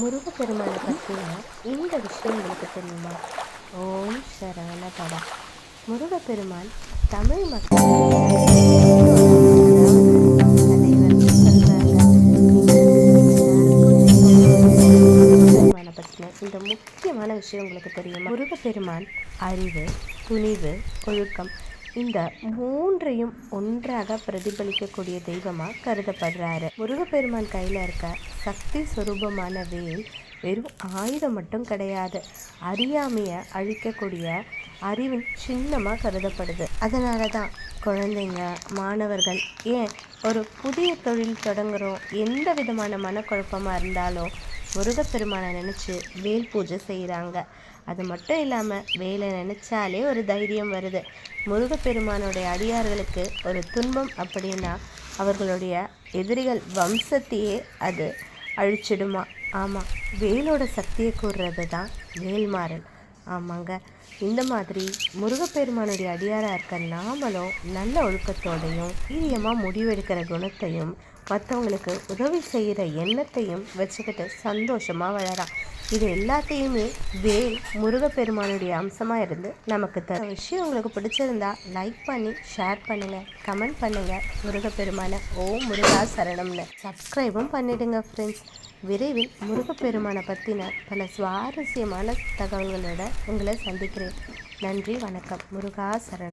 முருகப்பெருமானை பற்றின இந்த விஷயம் உங்களுக்கு தெரியுமா? ஓம் சரவண பவா. முருகப்பெருமான் தமிழ் மக்கள் பற்றின இந்த முக்கியமான விஷயம் உங்களுக்கு தெரியுமா? முருகப்பெருமான் அறிவு துணிவு ஒழுக்கம் இந்த மூன்றையும் ஒன்றாக பிரதிபலிக்கக்கூடிய தெய்வமாக கருதப்படுறாரு. முருகப்பெருமான் கையில் இருக்க சக்தி சுரூபமான வேல் வெறும் ஆயுதம் மட்டும் கிடையாது. அறியாமையை அழிக்கக்கூடிய அறிவின் சின்னமாக கருதப்படுது. அதனால தான் குழந்தைங்க மாணவர்கள் ஏன் ஒரு புதிய தொழில் தொடங்குகிறோம் எந்த விதமான மனக்குழப்பமாக இருந்தாலும் முருகப்பெருமானை நினச்சி வேல் பூஜை செய்கிறாங்க அது மட்டும் இல்லாமல் வேலை நினச்சாலே ஒரு தைரியம் வருது. முருகப்பெருமானுடைய அடியார்களுக்கு ஒரு துன்பம் அப்படின்னா அவர்களுடைய எதிரிகள் வம்சத்தையே அது அழிச்சிடுமா? ஆமாம் வேலோட சக்தியை கூறுறது தான் வேல்மாறன். ஆமாங்க. இந்த மாதிரி முருகப்பெருமானுடைய அடியாராக இருக்க நாமளும் நல்ல ஒழுக்கத்தோடையும் தீரியமாக முடிவெடுக்கிற குணத்தையும் மற்றவங்களுக்கு உதவி செய்கிற எண்ணத்தையும் வச்சுக்கிட்டு சந்தோஷமாக வளரான் இது எல்லாத்தையுமே வேல் முருகப்பெருமானுடைய அம்சமாக இருந்து நமக்கு தர விஷயம் உங்களுக்கு பிடிச்சிருந்தா லைக் பண்ணி ஷேர் பண்ணுங்கள் கமெண்ட் பண்ணுங்கள் முருகப்பெருமானை ஓ முருகா சரணம்னு. சப்ஸ்கிரைபும் பண்ணிடுங்க ஃப்ரெண்ட்ஸ் விரைவில் முருகப்பெருமானை பற்றின பல சுவாரஸ்யமான தகவல்களோட உங்களை சந்திக்கிறேன். நன்றி வணக்கம். முருகா சரணம்.